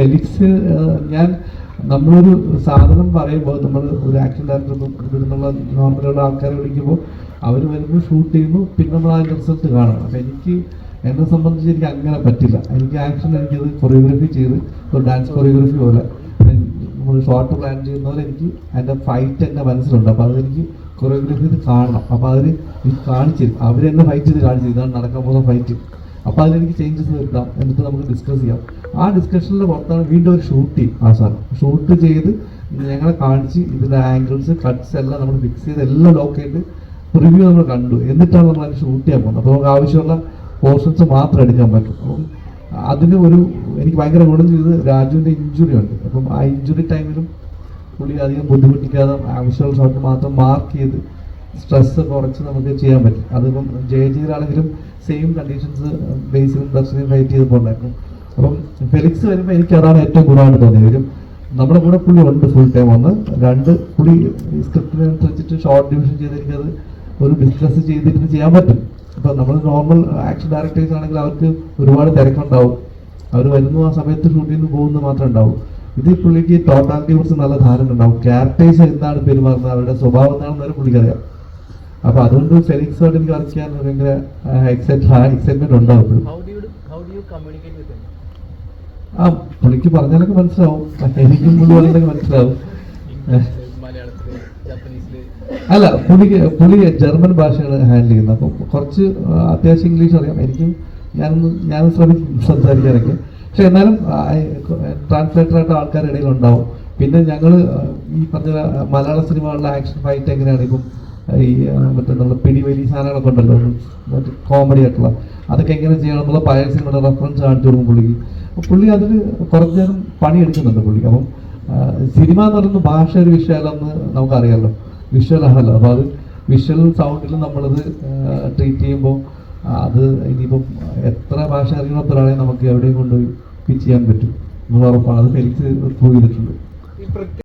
Felix ഞാൻ നമ്മളൊരു സാധനം പറയുമ്പോൾ നമ്മൾ ഒരു ആക്ഷൻ ഡയറക്ടർ ഇവിടുന്നുള്ള നോർമലുള്ള ആൾക്കാരെ വിളിക്കുമ്പോൾ അവർ വരുമ്പോൾ ഷൂട്ട് ചെയ്യുന്നു. പിന്നെ നമ്മൾ അതിന്റെ റിസൾട്ട് കാണണം. അപ്പം എനിക്ക് എന്നെ സംബന്ധിച്ച് എനിക്ക് അങ്ങനെ പറ്റില്ല. എനിക്ക് ആക്ഷൻ എനിക്കത് കൊറിയോഗ്രഫി ചെയ്ത് ഒരു ഡാൻസ് കൊറിയോഗ്രഫി പോലെ. നമ്മൾ ഷോർട്ട് പ്ലാൻ ചെയ്യുന്ന പോലെ എനിക്ക് അതിന്റെ ഫൈറ്റ് എന്റെ മനസ്സിലുണ്ട്. അപ്പോൾ അതെനിക്ക് കൊറിയോഗ്രഫി ഇത് കാണണം. അപ്പോൾ അതിൽ എനിക്ക് കാണിച്ചു തരും. അവർ ഫൈറ്റ് ചെയ്ത് കാണിച്ചു തരും. ഇതാണ് നടക്കാൻ പോകുന്ന ഫൈറ്റ് അപ്പോൾ അതിലെനിക്ക് ചേഞ്ചസ് വരുത്താം. എന്നിട്ട് നമുക്ക് ഡിസ്കസ് ചെയ്യാം. ആ ഡിസ്കഷനിൽ പുറത്താണ് വീണ്ടും ഒരു ഷൂട്ട് ചെയ്യും ആ സാർ ഷൂട്ട് ചെയ്ത് ഞങ്ങളെ കാണിച്ച് ഇതിന്റെ ആംഗിൾസ് കട്ട്സ് എല്ലാം നമ്മൾ ഫിക്സ് ചെയ്ത് എല്ലാം ലോക്ക് ചെയ്ത് പ്രിവ്യൂ നമ്മൾ കണ്ടു. എന്നിട്ടാണ് നമ്മൾ അതിന് ഷൂട്ട് ചെയ്യാൻ പോകുന്നത്. അപ്പോൾ നമുക്ക് ആവശ്യമുള്ള പോർഷൻസ് മാത്രം എടുക്കാൻ പറ്റും. അപ്പം അതിന് ഒരു എനിക്ക് ഭയങ്കര ഗുണം ചെയ്ത് രാജുവിന്റെ ഇഞ്ചുറി ഉണ്ട്. അപ്പം ആ ഇഞ്ചുറി ടൈമിലും പുള്ളി അധികം ബുദ്ധിമുട്ടിക്കാതെ ആവശ്യമുള്ള ഷോട്ട് മാത്രം മാർക്ക് ചെയ്ത് സ്ട്രെസ് കുറച്ച് നമുക്ക് ചെയ്യാൻ പറ്റും. അതിപ്പം ജയ ജിയിലാണെങ്കിലും സെയിം കണ്ടീഷൻസ് ബേസിലും ദർശനം ഫൈറ്റ് ചെയ്തപ്പോൾ പോകണ്ടായിരുന്നു അപ്പം ഫെലിക്സ് വരുമ്പോൾ എനിക്ക് അതാണ് ഏറ്റവും ഗുണമായിട്ട് തോന്നിയത്. ഒരു നമ്മുടെ കൂടെ പുള്ളി ഉണ്ട് ഫുൾ ടൈം ഒന്ന് രണ്ട് പുള്ളി സ്ക്രിപ്റ്റിനനുസരിച്ചിട്ട് ഷോർട്ട് ഡിവിഷൻ ചെയ്ത് എനിക്കത് ഒരു ഡിസ്കസ് ചെയ്തിട്ട് ചെയ്യാൻ പറ്റും. ഇപ്പം നമ്മൾ നോർമൽ ആക്ഷൻ ഡയറക്ടേഴ്സ് ആണെങ്കിൽ അവർക്ക് ഒരുപാട് തിരക്കുണ്ടാവും. അവർ വരുന്നു ആ സമയത്ത് ഷൂട്ടിങ്ങിന് പോകുന്ന മാത്രമേ ഉണ്ടാവും. ഇത് പുള്ളിക്ക് ടോട്ടാലിറ്റിയെ കുറിച്ച് നല്ല ധാരണ ഉണ്ടാവും. ക്യാരക്ടേഴ്സ് എന്താണ് പെരുമാറുന്നത്? അവരുടെ സ്വഭാവം എന്താണെന്ന് വരെ പുള്ളിക്കറിയാം. അപ്പൊ അതുകൊണ്ട് ഫെലിക്സുമായിട്ട് എനിക്ക് വർക്ക് ചെയ്യാൻ ഭയങ്കര എക്സൈറ്റ് എക്സൈറ്റ്മെന്റ് ഉണ്ടാവും ആ പുള്ളിക്ക് പറഞ്ഞാലൊക്കെ മനസ്സിലാവും. എനിക്കും പറഞ്ഞാലൊക്കെ മനസ്സിലാവും. അല്ല പുള്ളിക്ക് പുള്ളി ജർമ്മൻ ഭാഷയാണ് ഹാൻഡിൽ ചെയ്യുന്നത്. അപ്പം കുറച്ച് അത്യാവശ്യം ഇംഗ്ലീഷ് അറിയാം. എനിക്ക് ഞാനൊന്ന് ഞാൻ ശ്രമിക്കും സംസാരിക്കാനൊക്കെ. പക്ഷെ എന്നാലും ട്രാൻസ്ലേറ്ററായിട്ട് ആൾക്കാരുടെ ഇടയിൽ ഉണ്ടാവും പിന്നെ ഞങ്ങൾ ഈ പറഞ്ഞ മലയാള സിനിമകളിലെ ആക്ഷൻ ഫൈറ്റ് എങ്ങനെയാണ് ഇപ്പം ഈ മറ്റേ നമ്മൾ പിടിവലി സാധനങ്ങളൊക്കെ ഉണ്ടല്ലോ കോമഡി ആയിട്ടുള്ള. അതൊക്കെ എങ്ങനെ ചെയ്യണം എന്നുള്ള പഴയ സിനിമയുടെ റെഫറൻസ് കാണിച്ചു കൊടുക്കും പുള്ളിക്ക്. അപ്പോൾ പുള്ളി അതിൽ കുറച്ച് നേരം പണിയെടുക്കുന്നുണ്ട് പുള്ളി. അപ്പം സിനിമ എന്ന് പറയുന്ന ഭാഷ ഒരു വിഷയമല്ലെന്ന് നമുക്കറിയാമല്ലോ വിഷ്വൽ ആണല്ലോ. അപ്പോൾ അത് വിഷ്വൽ സൗണ്ടിൽ നമ്മളത് ട്രീറ്റ് ചെയ്യുമ്പോൾ അത് ഇനിയിപ്പം എത്ര ഭാഷ അറിയുന്ന ആണെങ്കിൽ നമുക്ക് എവിടെയും കൊണ്ടുപോയി പിച്ച് ചെയ്യാൻ പറ്റും. എന്ന് ഉറപ്പാണ്. അത് ഫെലിക്സ് പ്രൂവ്